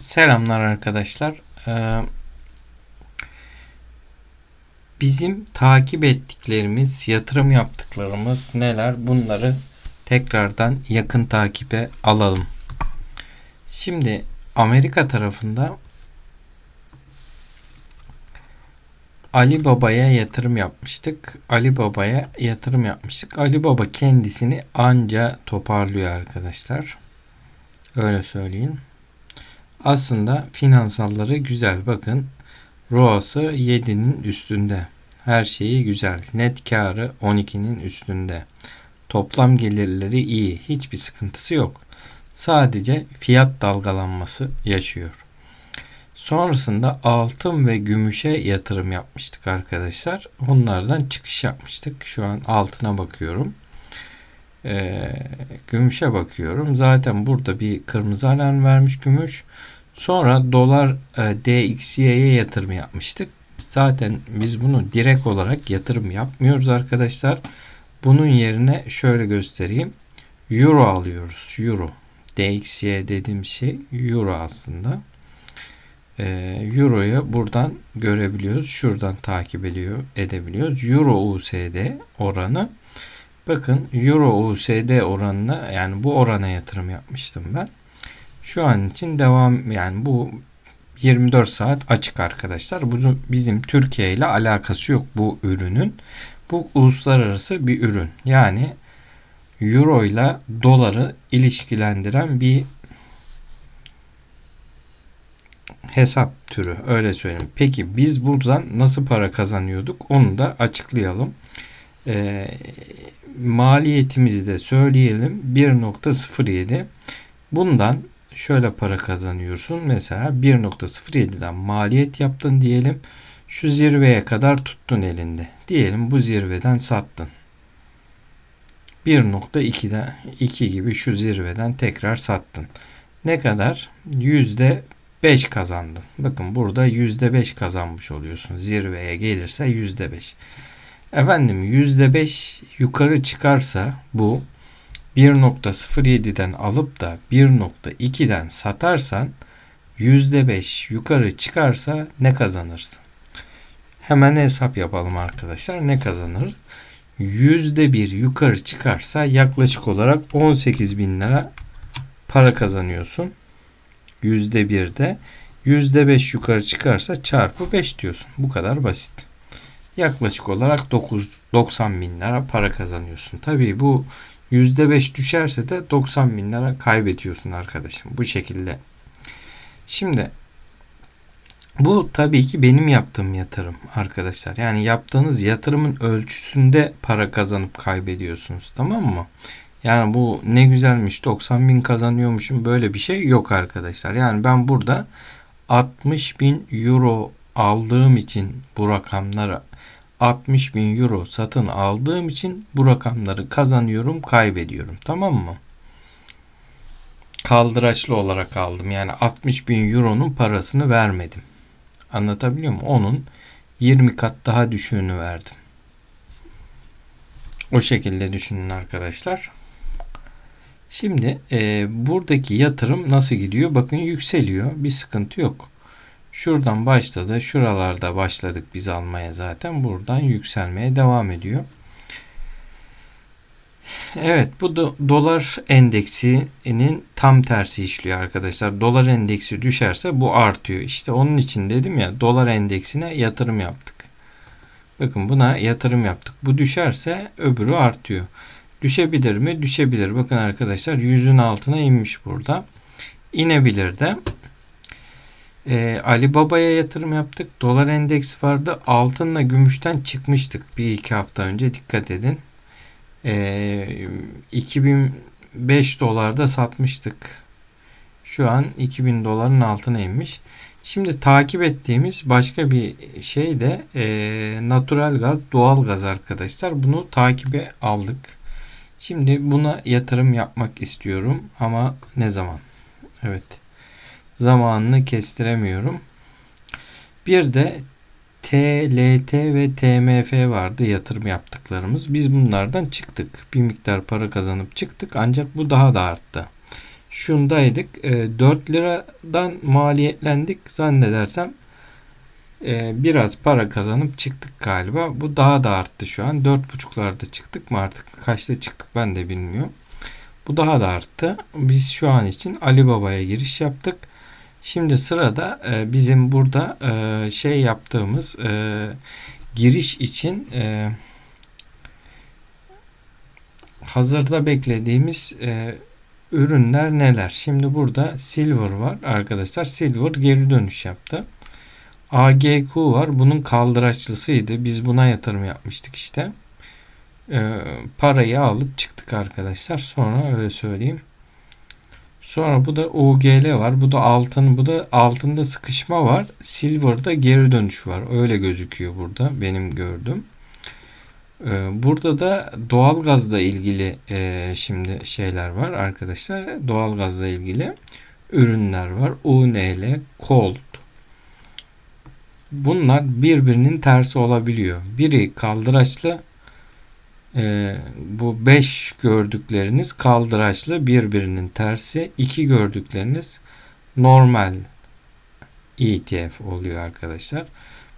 Selamlar arkadaşlar. Ee, bizim takip ettiklerimiz, yatırım yaptıklarımız neler? Bunları tekrardan yakın takibe alalım. Şimdi Amerika tarafında Ali Baba'ya yatırım yapmıştık. Ali Baba'ya yatırım yapmıştık. Ali Baba kendisini anca toparlıyor arkadaşlar. Öyle söyleyeyim. Aslında finansalları güzel. Bakın ROAS'ı 7'nin üstünde. Her şeyi güzel. Net karı 12'nin üstünde. Toplam gelirleri iyi. Hiçbir sıkıntısı yok. Sadece fiyat dalgalanması yaşıyor. Sonrasında altın ve gümüşe yatırım yapmıştık arkadaşlar. Onlardan çıkış yapmıştık. Şu an altına bakıyorum. Ee, gümüşe bakıyorum. Zaten burada bir kırmızı alarm vermiş gümüş. Sonra dolar e, DXY'ye yatırım yapmıştık. Zaten biz bunu direkt olarak yatırım yapmıyoruz arkadaşlar. Bunun yerine şöyle göstereyim. Euro alıyoruz. Euro. DXY dediğim şey Euro aslında. Ee, Euro'yu buradan görebiliyoruz. Şuradan takip ediyor, edebiliyoruz. Euro USD oranı. Bakın Euro USD oranına yani bu orana yatırım yapmıştım ben. Şu an için devam yani bu 24 saat açık arkadaşlar. Bu bizim Türkiye ile alakası yok bu ürünün. Bu uluslararası bir ürün. Yani euro ile doları ilişkilendiren bir hesap türü öyle söyleyeyim. Peki biz buradan nasıl para kazanıyorduk onu da açıklayalım. E, maliyetimizi de söyleyelim 1.07 bundan şöyle para kazanıyorsun. Mesela 1.07'den maliyet yaptın diyelim. Şu zirveye kadar tuttun elinde. Diyelim bu zirveden sattın. 1.2'den 2 gibi şu zirveden tekrar sattın. Ne kadar? Yüzde 5 kazandın. Bakın burada yüzde 5 kazanmış oluyorsun. Zirveye gelirse yüzde 5. Efendim yüzde 5 yukarı çıkarsa bu 1.07'den alıp da 1.2'den satarsan %5 yukarı çıkarsa ne kazanırsın? Hemen hesap yapalım arkadaşlar. Ne kazanırız? %1 yukarı çıkarsa yaklaşık olarak 18 bin lira para kazanıyorsun. %1'de. %5 yukarı çıkarsa çarpı 5 diyorsun. Bu kadar basit. Yaklaşık olarak 9, 90 bin lira para kazanıyorsun. Tabii bu %5 düşerse de 90 bin lira kaybediyorsun arkadaşım. Bu şekilde. Şimdi bu tabii ki benim yaptığım yatırım arkadaşlar. Yani yaptığınız yatırımın ölçüsünde para kazanıp kaybediyorsunuz. Tamam mı? Yani bu ne güzelmiş 90 bin kazanıyormuşum böyle bir şey yok arkadaşlar. Yani ben burada 60 bin euro aldığım için bu rakamlara 60 bin euro satın aldığım için bu rakamları kazanıyorum, kaybediyorum. Tamam mı? Kaldıraçlı olarak aldım. Yani 60 bin euronun parasını vermedim. Anlatabiliyor muyum? Onun 20 kat daha düşüğünü verdim. O şekilde düşünün arkadaşlar. Şimdi e, buradaki yatırım nasıl gidiyor? Bakın yükseliyor. Bir sıkıntı yok. Şuradan başladı. Şuralarda başladık biz almaya zaten. Buradan yükselmeye devam ediyor. Evet bu do dolar endeksinin tam tersi işliyor arkadaşlar. Dolar endeksi düşerse bu artıyor. İşte onun için dedim ya dolar endeksine yatırım yaptık. Bakın buna yatırım yaptık. Bu düşerse öbürü artıyor. Düşebilir mi? Düşebilir. Bakın arkadaşlar yüzün altına inmiş burada. İnebilir de. Ee, Ali Baba'ya yatırım yaptık. Dolar endeksi vardı. Altınla gümüşten çıkmıştık bir iki hafta önce. Dikkat edin. Ee, 2005 dolarda satmıştık. Şu an 2000 doların altına inmiş. Şimdi takip ettiğimiz başka bir şey de e, natural gaz, doğal gaz arkadaşlar. Bunu takibe aldık. Şimdi buna yatırım yapmak istiyorum ama ne zaman? Evet zamanını kestiremiyorum. Bir de TLT ve TMF vardı yatırım yaptıklarımız. Biz bunlardan çıktık. Bir miktar para kazanıp çıktık ancak bu daha da arttı. şundaydık. E, 4 liradan maliyetlendik zannedersem. E, biraz para kazanıp çıktık galiba. Bu daha da arttı şu an. 4.5'larda çıktık mı artık? Kaçta çıktık ben de bilmiyorum. Bu daha da arttı. Biz şu an için Ali Baba'ya giriş yaptık. Şimdi sırada e, bizim burada e, şey yaptığımız e, giriş için e, hazırda beklediğimiz e, ürünler neler? Şimdi burada Silver var arkadaşlar. Silver geri dönüş yaptı. AGQ var. Bunun kaldıraçlısıydı. Biz buna yatırım yapmıştık işte. E, parayı alıp çıktık arkadaşlar. Sonra öyle söyleyeyim. Sonra bu da UGL var. Bu da altın. Bu da altında sıkışma var. Silver'da geri dönüş var. Öyle gözüküyor burada. Benim gördüm. Ee, burada da doğalgazla ilgili e, şimdi şeyler var arkadaşlar. Doğalgazla ilgili ürünler var. UNL, Cold. Bunlar birbirinin tersi olabiliyor. Biri kaldıraçlı, e, bu 5 gördükleriniz kaldıraçlı birbirinin tersi. 2 gördükleriniz normal ETF oluyor arkadaşlar.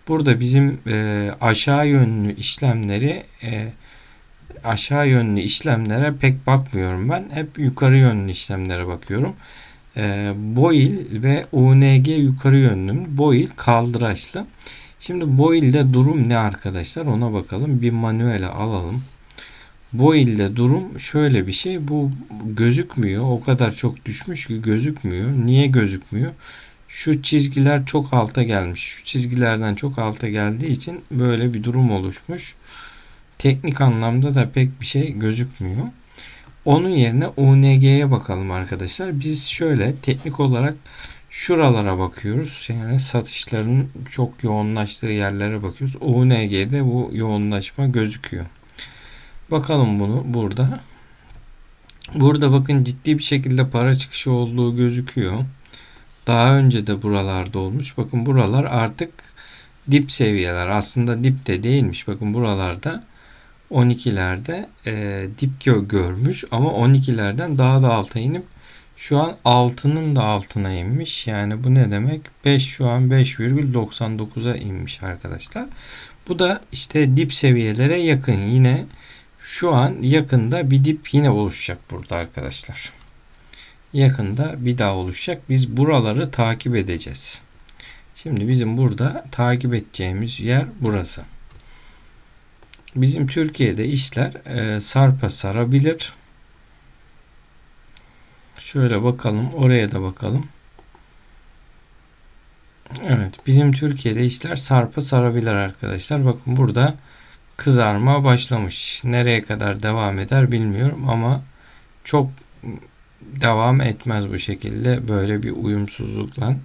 Burada bizim e, aşağı yönlü işlemleri e, aşağı yönlü işlemlere pek bakmıyorum ben. Hep yukarı yönlü işlemlere bakıyorum. E, Boil ve UNG yukarı yönlü. Boil kaldıraçlı. Şimdi Boil'de durum ne arkadaşlar? Ona bakalım. Bir manuele alalım. Boil'de durum şöyle bir şey. Bu gözükmüyor. O kadar çok düşmüş ki gözükmüyor. Niye gözükmüyor? Şu çizgiler çok alta gelmiş. Şu çizgilerden çok alta geldiği için böyle bir durum oluşmuş. Teknik anlamda da pek bir şey gözükmüyor. Onun yerine UNG'ye bakalım arkadaşlar. Biz şöyle teknik olarak şuralara bakıyoruz. Yani satışların çok yoğunlaştığı yerlere bakıyoruz. UNG'de bu yoğunlaşma gözüküyor. Bakalım bunu burada. Burada bakın ciddi bir şekilde para çıkışı olduğu gözüküyor. Daha önce de buralarda olmuş. Bakın buralar artık dip seviyeler. Aslında dip de değilmiş. Bakın buralarda 12'lerde e, dip görmüş ama 12'lerden daha da alta inip şu an altının da altına inmiş. Yani bu ne demek? 5 şu an 5,99'a inmiş arkadaşlar. Bu da işte dip seviyelere yakın. Yine şu an yakında bir dip yine oluşacak burada arkadaşlar. Yakında bir daha oluşacak. Biz buraları takip edeceğiz. Şimdi bizim burada takip edeceğimiz yer burası. Bizim Türkiye'de işler e, sarpa sarabilir. Şöyle bakalım. Oraya da bakalım. Evet. Bizim Türkiye'de işler sarpa sarabilir arkadaşlar. Bakın burada kızarma başlamış. Nereye kadar devam eder bilmiyorum ama çok devam etmez bu şekilde böyle bir uyumsuzlukla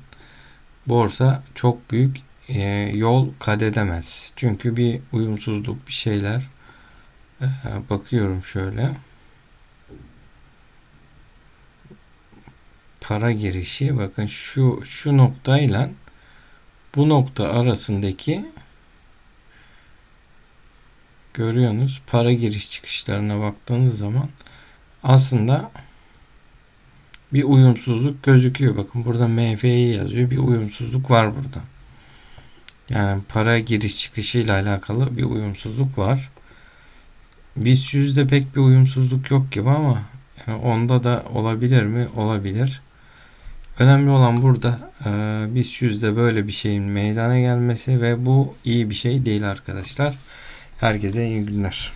borsa çok büyük e, yol kat edemez. Çünkü bir uyumsuzluk bir şeyler e, bakıyorum şöyle para girişi bakın şu şu noktayla bu nokta arasındaki görüyorsunuz para giriş çıkışlarına baktığınız zaman aslında bir uyumsuzluk gözüküyor. Bakın burada MF'yi yazıyor. Bir uyumsuzluk var burada. Yani para giriş çıkışı ile alakalı bir uyumsuzluk var. BIST yüzde pek bir uyumsuzluk yok gibi ama yani onda da olabilir mi? Olabilir. Önemli olan burada e, BIST yüzde böyle bir şeyin meydana gelmesi ve bu iyi bir şey değil arkadaşlar. Herkese iyi günler.